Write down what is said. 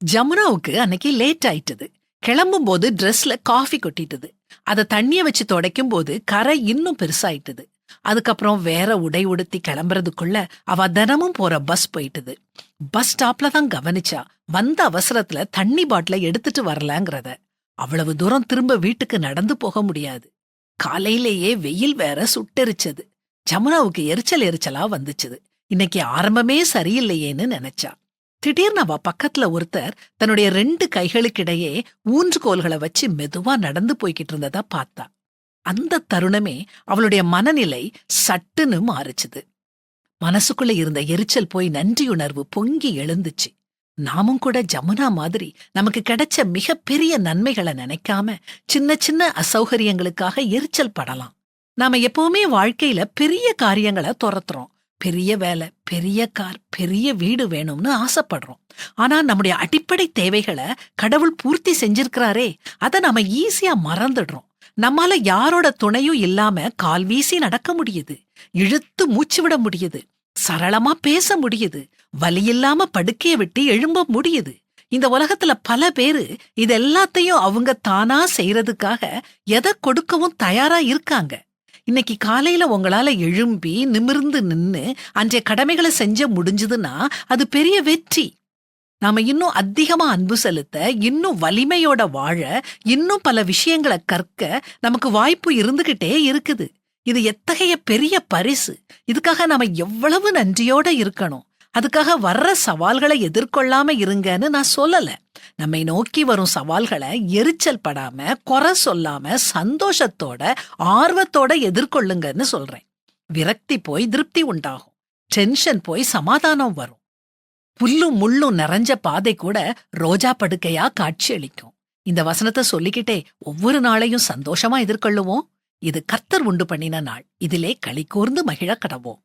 ஜமுனாவுக்கு அன்னைக்கு லேட் ஆயிட்டது. கிளம்பும் போது ட்ரெஸ்ல காஃபி கொட்டிட்டது. அத தண்ணிய வச்சு துடைக்கும் போது கரை இன்னும் பெருசாயிட்டது. அதுக்கப்புறம் வேற உடை உடுத்தி கிளம்புறதுக்குள்ள அவ தினமும் போற பஸ் போயிட்டுது. பஸ் ஸ்டாப்ல தான் கவனிச்சா வந்த அவசரத்துல தண்ணி பாட்டில எடுத்துட்டு வரலங்கிறத. அவ்வளவு தூரம் திரும்ப வீட்டுக்கு நடந்து போக முடியாது. காலையிலேயே வெயில் வேற சுட்டெரிச்சது. ஜமுனாவுக்கு எரிச்சல் எரிச்சலா வந்துச்சுது. இன்னைக்கு ஆரம்பமே சரியில்லையேன்னு நினைச்சா. திடீர்னு அவ பக்கத்துல ஒருத்தர் தன்னுடைய ரெண்டு கைகளுக்கிடையே ஊன்றுகோல்களை வச்சு மெதுவா நடந்து போய்கிட்டு இருந்ததா பார்த்தா. அந்த தருணமே அவளுடைய மனநிலை சட்டுன்னு மாறுச்சுது. மனசுக்குள்ள இருந்த எரிச்சல் போய் நன்றியுணர்வு பொங்கி எழுந்துச்சு. நாமும் கூட ஜமுனா மாதிரி நமக்கு கிடைச்ச மிகப்பெரிய நன்மைகளை நினைக்காம சின்ன சின்ன அசௌகரியங்களுக்காக எரிச்சல் படலாம். நாம எப்பவுமே வாழ்க்கையில பெரிய காரியங்களை துரத்துறோம். பெரிய வேலை பெரிய கார் பெரிய வீடு வேணும்னு ஆசைப்படுறோம். ஆனா நம்முடைய அடிப்படை தேவைகளை கடவுள் பூர்த்தி செஞ்சிருக்கிறாரே அதை நாம ஈஸியா மறந்துடுறோம். நம்மால யாரோட துணையும் இல்லாம கால் வீசி நடக்க முடியுது. இழுத்து மூச்சு விட முடியுது. சரளமா பேச முடியுது. வலி இல்லாம படுக்கையை விட்டு எழும்ப முடியுது. இந்த உலகத்துல பல பேரு இது எல்லாத்தையும் அவங்க தானா செய்யறதுக்காக எதை கொடுக்கவும் தயாரா இருக்காங்க. இன்னைக்கு காலையில உங்களால எழும்பி நிமிர்ந்து நின்னு அன்றைய கடமைகளை செஞ்ச முடிஞ்சதுன்னா அது பெரிய வெற்றி. நாம இன்னும் அதிகமா அன்பு செலுத்த இன்னும் வலிமையோட வாழ இன்னும் பல விஷயங்களை கற்க நமக்கு வாய்ப்பு இருந்துகிட்டே இருக்குது. இது எத்தகைய பெரிய பரிசு. இதுக்காக நாம எவ்வளவு நன்றியோட இருக்கணும். அதுக்காக வர்ற சவால்களை எதிர்கொள்ளாம இருங்கன்னு நான் சொல்லல. நம்மை நோக்கி வரும் சவால்களை எரிச்சல் படாம குறை சொல்லாம சந்தோஷத்தோட ஆர்வத்தோட எதிர்கொள்ளுங்கன்னு சொல்றேன். விரக்தி போய் திருப்தி உண்டாகும். டென்ஷன் போய் சமாதானம் வரும். புல்லும் முள்ளும் நிறைஞ்ச பாதை கூட ரோஜா படுக்கையா காட்சியளிக்கும் இந்த வசனத்தை சொல்லிக்கிட்டே ஒவ்வொரு நாளையும் சந்தோஷமா எதிர்கொள்ளுவோம். இது கர்த்தர் உண்டு பண்ணின நாள். இதிலே களி கூர்ந்து மகிழ கடவோம்.